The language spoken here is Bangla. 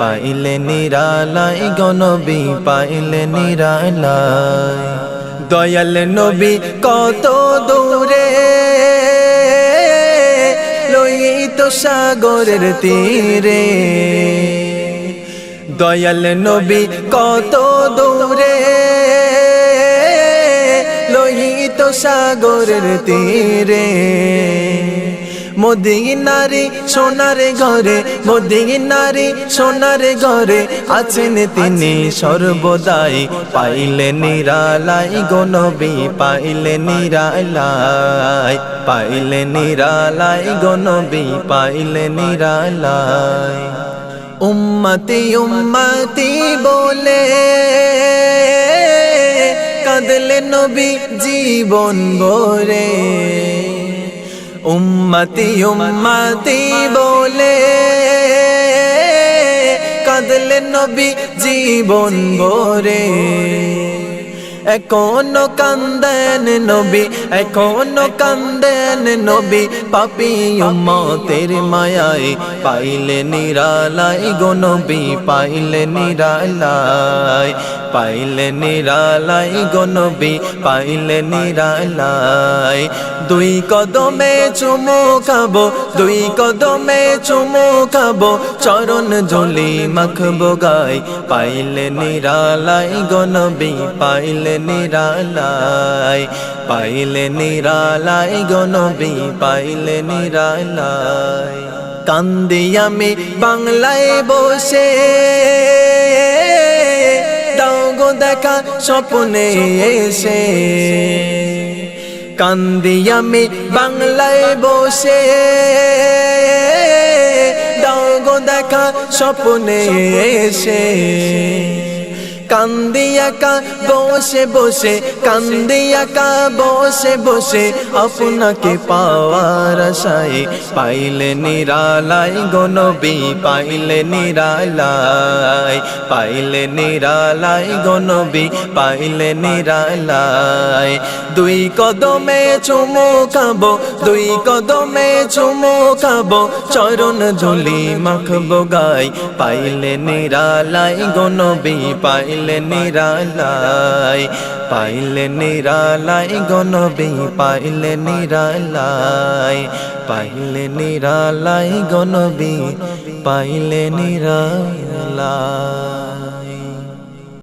পাইলে নিরালাই গনবি পাইলে নিরালাই। দয়াল নবী কত দূরে লইত সাগরের তীরে। দয়াল নবী কত দূরে, লোহিত সাগরের তীরে। নারী সোনারে ঘরে নারী সোনারে ঘরে আছেন তিনি সর্বদাই। পাইলে নিরালাই গনবী পাইলে নিরালাই পাইলে নিরালাই গনবী পাইলে নিরালাই। উম্মতি উম্মতি বলে কাঁদলে নবী জীবন ভরে। উম্মতি উম্মতি বলে কাঁদলে নবী জীবন ভরে। এখনও কান্দেন নবী, এখনও কান্দেন নবী, পাপি উম্মতের মায়ায় পাইলে নিরালাই গো নবী, পাইলে নিরালাই পাইলে নিরালাই গো নবী, পাইলে নিরালাই দুই কদমে চুমু খাব, দুই কদমে চুমু খাব, চরণ ঝুলি মাখবো গাই, পাইলে নিরালাই গো নবী, পাইলে নিরালাই পাইলে নিরালাই গো নবী, পাইলে নিরালাই। কান্দি আমি বাংলায় বসে, দাও গো দেখা স্বপ্নে এসে। কান্দি আমি বাংলায় বসে। দাও দেখা স্বপ্নে এসে। কান্দিয়াকা বসে বসে কান্দিয়াকা বসে বসে, আপনাকে পাওয়ার আশায় পাইলে নিরালাই গনবী পাইলে নিরালাই পাইলে নিরালাই গনবী পাইলে নিরালাই দুই কদমে চুমু খাব, দুই কদমে চুমু খাব, চরণ ঝুলি মাখবো গাই, পাইলে নিরালাই গনবী পাইলে নিরালাই পাইলে নিরালাই গনবী পাইলে নিরালাই পাইলে নিরালাই গনবী পাইলে নিরালাই।